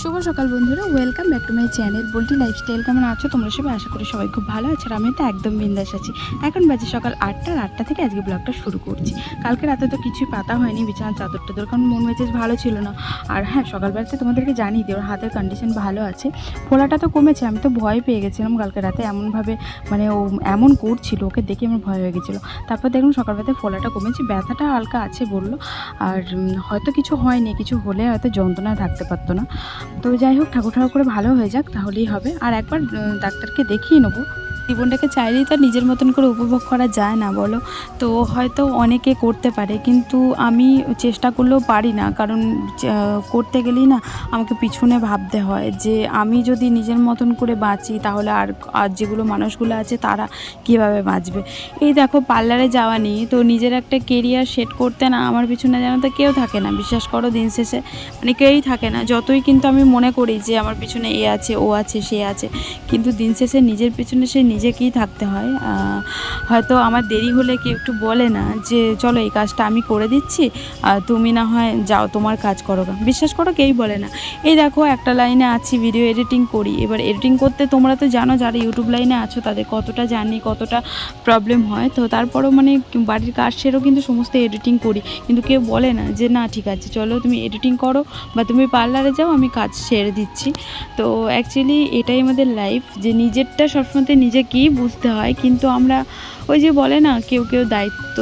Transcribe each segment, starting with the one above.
শুভ সকাল বন্ধুরা welcome back to my channel বলটি লাইফস্টাইল কেমন আছো তোমরা সবাই? আশা করি সবাই খুব ভালো আছে আর আমি তো একদম বিন্দাস আছি। এখন বাজে সকাল আটটা আটটা থেকে আজকে ব্লগটা শুরু করছি। কালকে রাতে তো কিছুই পাতা হয়নি, বিছানার চাদর টাদর কারণ মন মেজাজ ভালো ছিল না। আর হ্যাঁ সকালবেলাতে তোমাদেরকে জানিয়ে দিই, ওর হাতের কন্ডিশন ভালো আছে। ফোলাটা তো কমেছে, আমি তো ভয় পেয়ে গেছিলাম কালকে রাতে এমনভাবে মানে ও এমন করছিল, ওকে দেখে আমার ভয় হয়ে গেছিল। তারপর দেখলাম সকালবেলাতে ফোলাটা কমেছে, ব্যথাটা হালকা আছে বলল। আর হয়তো কিছু হয়নি, কিছু হলে হয়তো যন্ত্রণায় থাকতে পারতো না। তো যাই হোক, ঠাকুর ঠাকুর করে ভালো হয়ে যাক, তাহলেই হবে। আর একবার ডাক্তারকে দেখিয়ে নেব। জীবনটাকে চাইলেই তো নিজের মতন করে উপভোগ করা যায় না, বলো। তো হয়তো অনেকে করতে পারে, কিন্তু আমি চেষ্টা করলেও পারি না। কারণ করতে গেলেই না আমাকে পিছনে ভাবতে হয় যে, আমি যদি নিজের মতন করে বাঁচি, তাহলে আর আর যেগুলো মানুষগুলো আছে তারা কীভাবে বাঁচবে? এই দেখো, পার্লারে যাওয়া নিয়ে তো নিজের একটা কেরিয়ার সেট করতে না আমার পিছনে যেন তো কেউ থাকে না। বিশ্বাস করো দিন শেষে মানে কেউই থাকে না। যতই কিন্তু আমি মনে করি যে, আমার পিছনে এ আছে, ও আছে, সে আছে, কিন্তু দিন শেষে নিজের পিছনে সে নিজেকেই থাকতে হয়। হয়তো আমার দেরি হলে কেউ একটু বলে না যে, চলো এই কাজটা আমি করে দিচ্ছি, আর তুমি না হয় যাও, তোমার কাজ করো। বিশ্বাস করো কেউই বলে না। এই দেখো, একটা লাইনে আছি ভিডিও এডিটিং করি। এবার এডিটিং করতে তোমরা তো জানো, যারা ইউটিউব লাইনে আছো, তাদের কতটা জানি কতটা প্রবলেম হয়। তো তারপরেও মানে বাড়ির কাজ সেরেও কিন্তু সমস্ত এডিটিং করি। কিন্তু কেউ বলে না যে, না, ঠিক আছে, চলো তুমি এডিটিং করো, বা তুমি পার্লারে যাও, আমি কাজ সেরে দিচ্ছি। তো অ্যাকচুয়ালি এটাই আমাদের লাইফ যে নিজেরটা সবসময় নিজেকেই বুঝতে হয়, কিন্তু আমরা ওই যে বলে না, কেউ কেউ দায়িত্ব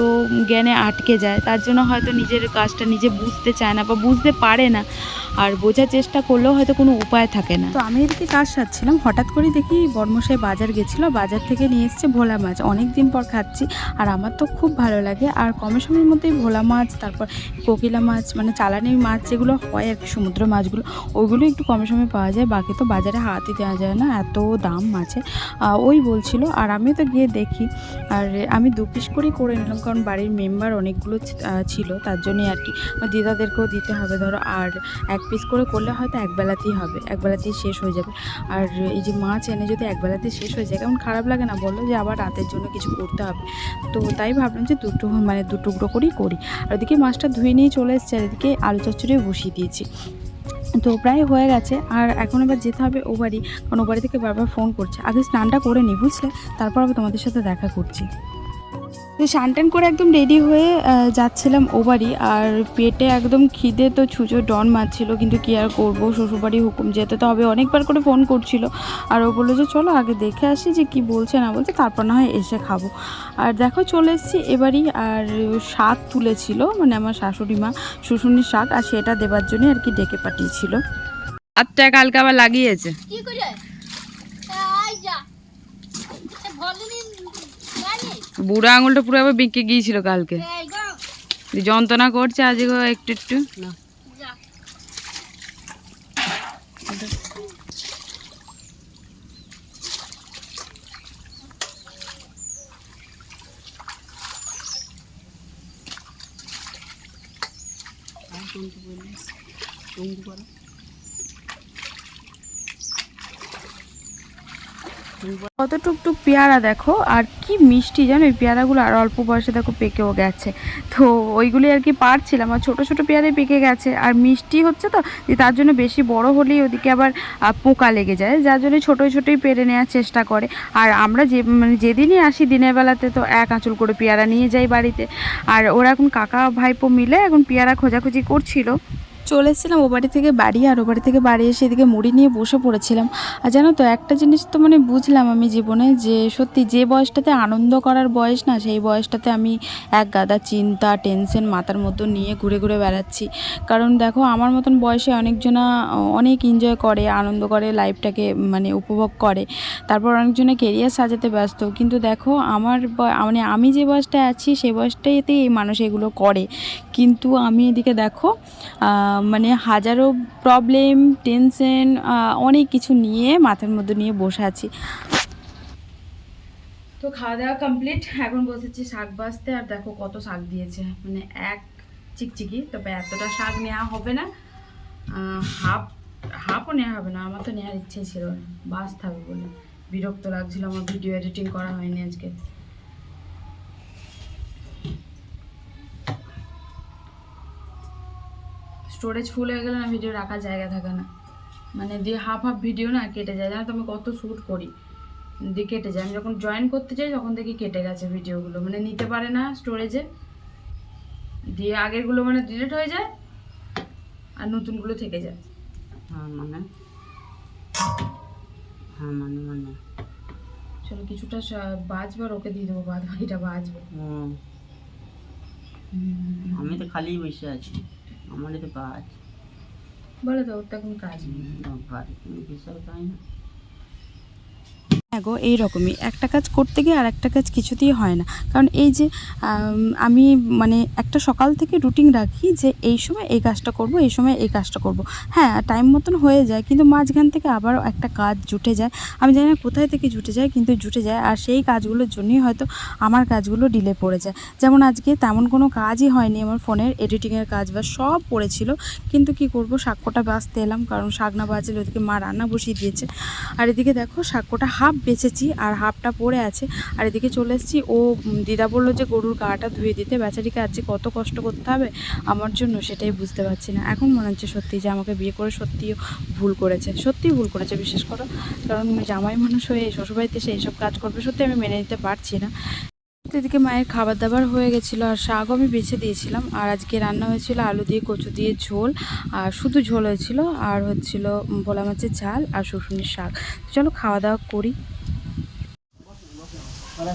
জ্ঞানে আটকে যায়, তার জন্য হয়তো নিজের কাজটা নিজে বুঝতে চায় না বা বুঝতে পারে না। আর বোঝার চেষ্টা করলেও হয়তো কোনো উপায় থাকে না। তো আমি এদিকে কাজ সারছিলাম, হঠাৎ করে দেখি বর্মশাই বাজার গেছিল, বাজার থেকে নিয়ে এসছে ভোলা মাছ। অনেক দিন পর খাচ্ছি, আর আমার তো খুব ভালো লাগে। আর কমের সময়ের মধ্যেই ভোলা মাছ, তারপর কোকিলা মাছ মানে চালানি মাছ যেগুলো হয় আর কি, সমুদ্র মাছগুলো, ওইগুলো একটু কমের সময় পাওয়া যায়, বাকি তো বাজারে হাতই দেওয়া যায় না, এত দাম মাছে ওই বলছিল, আর আমি তো গিয়ে দেখি। আর আমি দু পিস করেই করে নিলাম, কারণ বাড়ির মেম্বার অনেকগুলো ছিল, তার জন্যই আর কি। দিদাদেরকেও দিতে হবে, ধরো, আর এক পিস করে করলে হয়তো একবেলাতেই হবে, একবেলাতেই শেষ হয়ে যাবে। আর এই যে মাছ এনে যদি একবেলাতেই শেষ হয়ে যায়, কেমন খারাপ লাগে না বলো যে আবার রাতের জন্য কিছু করতে হবে। তো তাই ভাবলাম যে দুটো মানে দু টুকরো করেই করি। আর ওদিকে মাছটা ধুয়ে নিয়ে চলে এসেছে, আর এদিকে আলু চচ্চড়িও বসিয়ে দিয়েছি। তো প্রায় হয়ে গেছে। আর এখন আবার যেতে হবে ও বাড়ি কারণ ও বাড়ি থেকে বারবার ফোন করছে। আগে স্নানটা করে নি, বুঝলে? তারপর আবার তোমাদের সাথে দেখা করছি। তো টান করে একদম রেডি হয়ে যাচ্ছিলাম ও বাড়ি আর পেটে একদম খিদে তো ছুঁচো ডন মারছিল কিন্তু কি আর করব? শ্বশুরবাড়ি হুকুম যেতে তো হবে। অনেকবার করে ফোন করছিল। আর ও বলল যে চলো আগে দেখে আসি যে কি বলছে না বলছে তারপর না হয় এসে খাব। আর দেখো চলে এসেছি এবারই। আর শাক তুলেছিল মানে আমার শাশুড়ি মা শুশুনির শাক আর সেটা দেবার জন্য আর কি ডেকে পাঠিয়েছিল। হাতটা কালকে আবার লাগিয়েছে। কি করে আই যা এ ভলিনি জানি বুড়ো আঙুলটা পুরো আবার বেঁকে গিয়েছিল কালকে। যন্ত্রণা করছে আজকে একটু একটু। কত টুকটুক পেয়ারা দেখো, আর কি মিষ্টি জানো, এই পেয়ারাগুলো আর অল্প বয়সে দেখো পেকেও গেছে। তো ওইগুলি আর কি পারছিলাম, আর ছোটো ছোটো পেয়ারাই পেকে গেছে। আর মিষ্টি হচ্ছে তো, যে তার জন্য বেশি বড় হলেই ওদিকে আবার পোকা লেগে যায়, যার জন্য ছোটোই ছোটোই পেরে নেওয়ার চেষ্টা করে। আর আমরা যে মানে যেদিনই আসি দিনের বেলাতে তো এক আঁচল করে পেয়ারা নিয়ে যাই বাড়িতে। আর ওরা এখন কাকা ভাইপো মিলে এখন পেয়ারা খোঁজাখুঁজি করছিল। চলে এসেছিলাম ও বাড়ি থেকে বাড়ি আর ও বাড়ি থেকে বাড়ি এসে এদিকে মুড়ি নিয়ে বসে পড়েছিলাম। আর জানো তো, একটা জিনিস তো মানে বুঝলাম আমি জীবনে যে সত্যি যে বয়সটাতে আনন্দ করার বয়স না, সেই বয়সটাতে আমি এক গাদা চিন্তা, টেনশন মাথার মতো নিয়ে ঘুরে ঘুরে বেড়াচ্ছি। কারণ দেখো, আমার মতন বয়সে অনেকজনা অনেক এনজয় করে, আনন্দ করে লাইফটাকে মানে উপভোগ করে। তারপর অনেকজনে কেরিয়ার সাজাতে ব্যস্ত। কিন্তু দেখো, আমার মানে আমি যে বয়সটায় আছি সেই বয়সটাতেই এই মানুষ এগুলো করে। কিন্তু আমি এদিকে দেখো মানে হাজারো প্রবলেম টেনশন অনেক কিছু নিয়ে, মাথার মধ্যে নিয়ে বসে আছি। তো খাওয়া দাওয়া কমপ্লিট এখন বসেছি শাক বাজতে আর দেখো কত শাক দিয়েছে। মানে এক চিকচিকি তবে এতটা শাক নেওয়া হবে না। হাফ হাফও নেওয়া হবে না, আমার তো নেওয়ার ইচ্ছে ছিল না। বাঁচতে হবে বলে। বিরক্ত লাগছিল, আমার ভিডিও এডিটিং করা হয়নি আজকে। স্টোরেজ ফুল হয়ে গেলে না ভিডিও রাখার জায়গা থাকে না। মানে দিয়ে হাফ হাফ ভিডিও না কেটে যায়। জানো তো আমি কত শ্যুট করি? দিয়ে কেটে যায়। আমি যখন জয়েন করতে যাই তখন দেখি কেটে গেছে ভিডিওগুলো মানে নিতে পারে না স্টোরেজে দিয়ে আগেরগুলো মানে ডিলিট হয়ে যায় আর নতুনগুলো থেকে যায়। হ্যাঁ মানে? হ্যাঁ মানে মানে? চলো কিছুটা বাজবে আর ওকে দিয়ে দেবো। বাদ বাকিটা বাজবে। আমি তো খালি বসে আছি। আমার তো কাজ বলে তো ওর তো কোনো কাজ নেই। বাড়ি কোনো বিশাল পাই না? হ্যাঁ এই রকমই একটা কাজ করতে গিয়ে আর একটা কাজ কিছুতেই হয় না। কারণ এই যে, আমি মানে একটা সকাল থেকে রুটিন রাখি যে এই সময় এই কাজটা করব, এই সময় এই কাজটা করব। হ্যাঁ টাইম মতন হয়ে যায়, কিন্তু মাঝখান থেকে আবার একটা কাজ জুটে যায়। আমি জানি না কোথায় থেকে জুটে যায়, কিন্তু জুটে যায়। আর সেই কাজগুলোর জন্যই হয়তো আমার কাজগুলো ডিলে পড়ে যায়। যেমন আজকে তেমন কোনো কাজই হয়নি আমার ফোনের এডিটিংয়ের কাজ বা সব পড়েছিল। কিন্তু কি করব সাক্ষ্যটা বাঁচতে এলাম, কারণ শাক না বাজলে ওদিকে মা রান্না বসিয়ে দিয়েছে। আর এদিকে দেখো সাক্ষ্যটা হাফ বেচেছি আর হাফটা পড়ে আছে। আর এদিকে চলে এসেছি। ও দিদা বলল যে গরুর গাটা ধুয়ে দিতে। বেচারিকে আজকে কত কষ্ট করতে হবে আমার জন্য সেটাই বুঝতে পারছি না। এখন মনে হচ্ছে সত্যি যে আমাকে বিয়ে করে সত্যিও ভুল করেছে। সত্যিই ভুল করেছে বিশেষ করো। কারণ জামাই মানুষ হয়ে শ্বশুরবাড়িতে এসে এইসব কাজ করবে, সত্যি আমি মেনে নিতে পারছি না। এদিকে মায়ের খাবার দাবার হয়ে গেছিল আর শাকও আমি বেছে দিয়েছিলাম। আর আজকে রান্না হয়েছিল আলু দিয়ে কচু দিয়ে ঝোল। আর শুধু ঝোল হয়েছিল আর হচ্ছিল ভোলা মাছের ঝাল আর শুশুনির শাক। চলো খাওয়া দাওয়া করি। গুড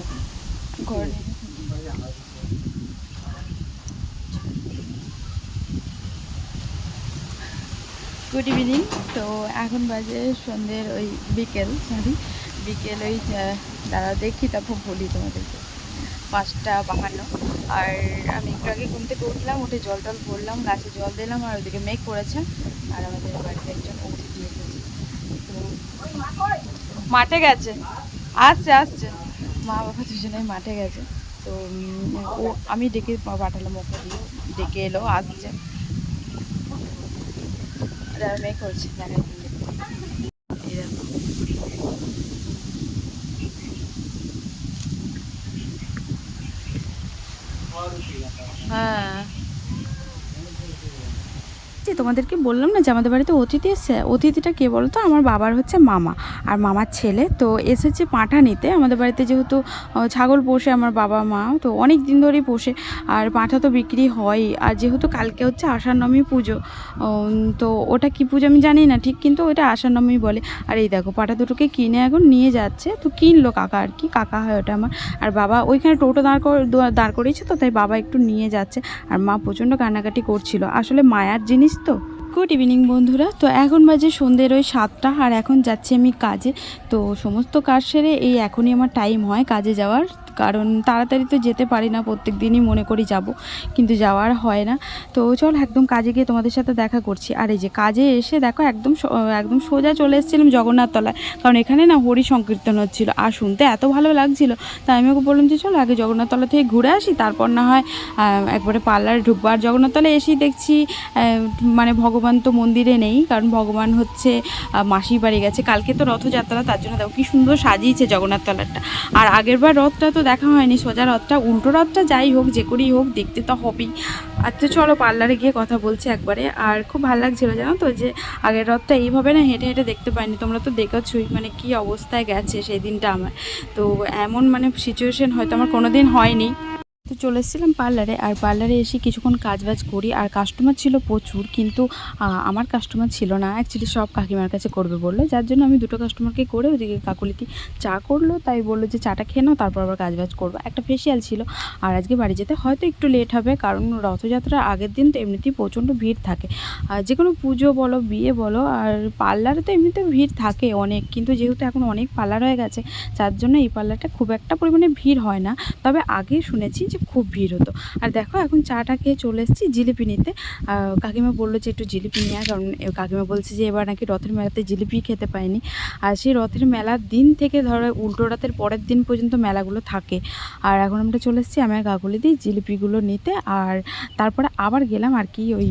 ইভিনিং তো এখন বাজে সন্ধ্যের ওই বিকেল সরি বিকেল ওই দাঁড়া দেখি, তারপর বলি তোমাদেরকে। পাঁচটা বাহান্ন। আর আমি একটু আগে ঘুম থেকে উঠলাম, উঠে জল টল ভরলাম, গাছে জল দিলাম, আর ওদিকে মেঘ করেছে, আর আমাদের বাড়িতে একজন অতিথি এসেছে। তো মাঠে গেছে। আসছে আসছে। মা বাবা দুজনেই মাঠে গেছে। তো ও, আমি ডেকে পাঠালাম ওকে দিয়ে। ডেকে এলো, আসছে। হ্যাঁ। তোমাদেরকে বললাম না যে আমাদের বাড়িতে অতিথি এসছে? অতিথিটা কে বলো তো আমার বাবার হচ্ছে মামা আর মামার ছেলে। তো এসেছে পাঁঠা নিতে। আমাদের বাড়িতে যেহেতু ছাগল পোষে আমার বাবা মা, তো অনেক দিন ধরেই পোষে। আর পাঁঠা তো বিক্রি হয়। আর যেহেতু কালকে হচ্ছে আষাঢ় নবমী পুজো তো ওটা কি পুজো আমি জানি না। ঠিক কিন্তু ওটা আষাঢ় নবমী বলে। আর এই দেখো, পাঁঠা দুটোকে কিনে এখন নিয়ে যাচ্ছে। তো কিনলো কাকা আর কি, কাকা হয় ওটা আমার। আর বাবা ওইখানে টোটো দাঁড় দাঁড় করিয়েছে তো, তাই বাবা একটু নিয়ে যাচ্ছে। আর মা প্রচণ্ড কান্নাকাটি করছিল। আসলে মায়ার জিনিস গুড ইভিনিং বন্ধুরা। তো এখন বাজে সন্ধ্যের ওই সাতটা, আর এখন যাচ্ছি আমি কাজে। তো সমস্ত কাজ সেরে এই এখনই আমার টাইম হয় কাজে যাওয়ার। কারণ তাড়াতাড়ি তো যেতে পারি না, প্রত্যেক দিনই মনে করি যাব, কিন্তু যাওয়ার হয় না। তো চল একদম কাজে গিয়ে তোমাদের সাথে দেখা করছি। আর এই যে কাজে এসে দেখো একদম একদম সোজা চলে এসেছিলাম জগন্নাথ তলায়। কারণ এখানে না হরি সংকীর্তন হচ্ছিল। আর শুনতে এত ভালো লাগছিল। তাই আমি ওকে বললাম যে চলো আগে জগন্নাথ তলা থেকে ঘুরে আসি, তারপর না হয় একবারে পার্লারে ঢুকবো। আর জগন্নাথ তলায় এসেই দেখছি মানে ভগবান তো মন্দিরে নেই, কারণ ভগবান হচ্ছে মাসির বাড়ি গেছে। কালকে তো রথযাত্রা, তার জন্য দেখো কি সুন্দর সাজিয়েছে জগন্নাথ তলাটা আর আগের বার রথটা তো দেখা হয়নি, সোজা রথটা, উল্টো রথটা যাই হোক, যে করেই হোক, দেখতে তো হবেই। আচ্ছা চলো পার্লারে গিয়ে কথা বলছি একবারে। আর খুব ভালো লাগছিল জানো তো যে, আগের রথটা এইভাবে না হেঁটে হেঁটে দেখতে পাইনি। তোমরা তো দেখেছই মানে কি অবস্থায় গেছে সেই দিনটা আমার। তো এমন মানে সিচুয়েশন হয়তো আমার কোনো দিন হয়নি। তো চলে এসেছিলাম পার্লারে আর পার্লারে এসে কিছুক্ষণ কাজ বাজ করি, আর কাস্টমার ছিল প্রচুর, কিন্তু আমার কাস্টমার ছিল না। অ্যাকচুয়ালি সব কাকিমার কাছে করবে বলল, যার জন্য আমি দুটো কাস্টমারকে করে ওদিকে কাকুলিতি চা করল, তাই বলল যে চাটা খেয়ে নাও, তারপর আবার কাজ বাজ করব। একটা ফেসিয়াল ছিল, আর আজকে বাড়ি যেতে হয়তো একটু লেট হবে, কারণ রথযাত্রার আগের দিন তো এমনিতেই প্রচণ্ড ভিড় থাকে। আর যে কোনো পুজো বলো, বিয়ে বলো, আর পার্লারে তো এমনিতে ভিড় থাকে অনেক, কিন্তু যেহেতু এখন অনেক পার্লার হয়ে গেছে, যার জন্য এই পার্লারটা খুব একটা পরিমাণে ভিড় হয় না। তবে আগে শুনেছি যে খুব ভিড় হতো। আর দেখো এখন চাটা খেয়ে চলে এসেছি জিলিপি নিতে। কাকিমা বলল যে একটু জিলিপি নিয়ে আয়, কারণ কাকিমা বলছে যে এবার নাকি রথের মেলাতে জিলিপি খেতে পায়নি আর সেই রথের মেলার দিন থেকে ধরো উল্টো রাতের পরের দিন পর্যন্ত মেলাগুলো থাকে। আর এখন আমরা চলে এসেছি আমার কাকুলি দিয়ে জিলিপিগুলো নিতে। আর তারপরে আবার গেলাম আর কি ওই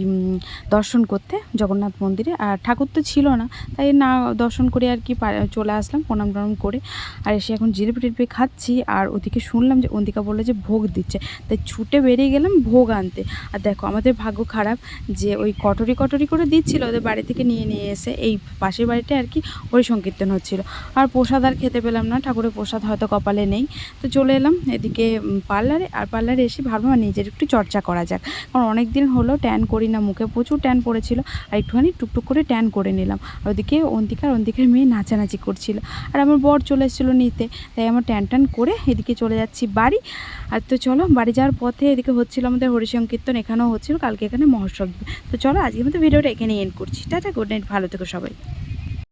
দর্শন করতে জগন্নাথ মন্দিরে। আর ঠাকুর তো ছিল না তাই না দর্শন করে আর কি চলে আসলাম প্রণাম টনাম করে। আর এসে এখন জিলিপি টিলিপি খাচ্ছি। আর ওদিকে শুনলাম যে অন্দিকা বলল যে ভোগ দিচ্ছে। হচ্ছে। তাই ছুটে বেরিয়ে গেলাম ভোগ আনতে। আর দেখো, আমাদের ভাগ্য খারাপ যে ওই কটরি কটরি করে দিচ্ছিল ওদের বাড়ি থেকে নিয়ে নিয়ে এসে এই পাশের বাড়িতে আর কি হরি সংকীর্তন হচ্ছিল। আর প্রসাদ আর খেতে পেলাম না, ঠাকুরের প্রসাদ হয়তো কপালে নেই। তো চলে এলাম এদিকে পার্লারে। আর পার্লারে এসে ভাবলাম নিজের একটু চর্চা করা যাক। কারণ অনেক দিন হলো ট্যান করি না, মুখে প্রচুর ট্যান পড়েছিল। আর একটুখানি টুকটুক করে ট্যান করে নিলাম। আর ওদিকে অন্তিকার অন্তিকার মেয়ে নাচানাচি করছিল। আর আমার বর চলে এসেছিল নিতে। তাই আমার ট্যান ট্যান করে এদিকে চলে যাচ্ছি বাড়ি। আর তো চলো বাড়ি যাওয়ার পথে এদিকে হচ্ছিল আমাদের হরিসংকীর্তন, এখানেও হচ্ছিল, কালকে এখানে মহোৎসব। তো চলো আজকে মতো ভিডিওটা এখানে এন্ড করছি। টাটা গুড নাইট ভালো থেকো সবাই।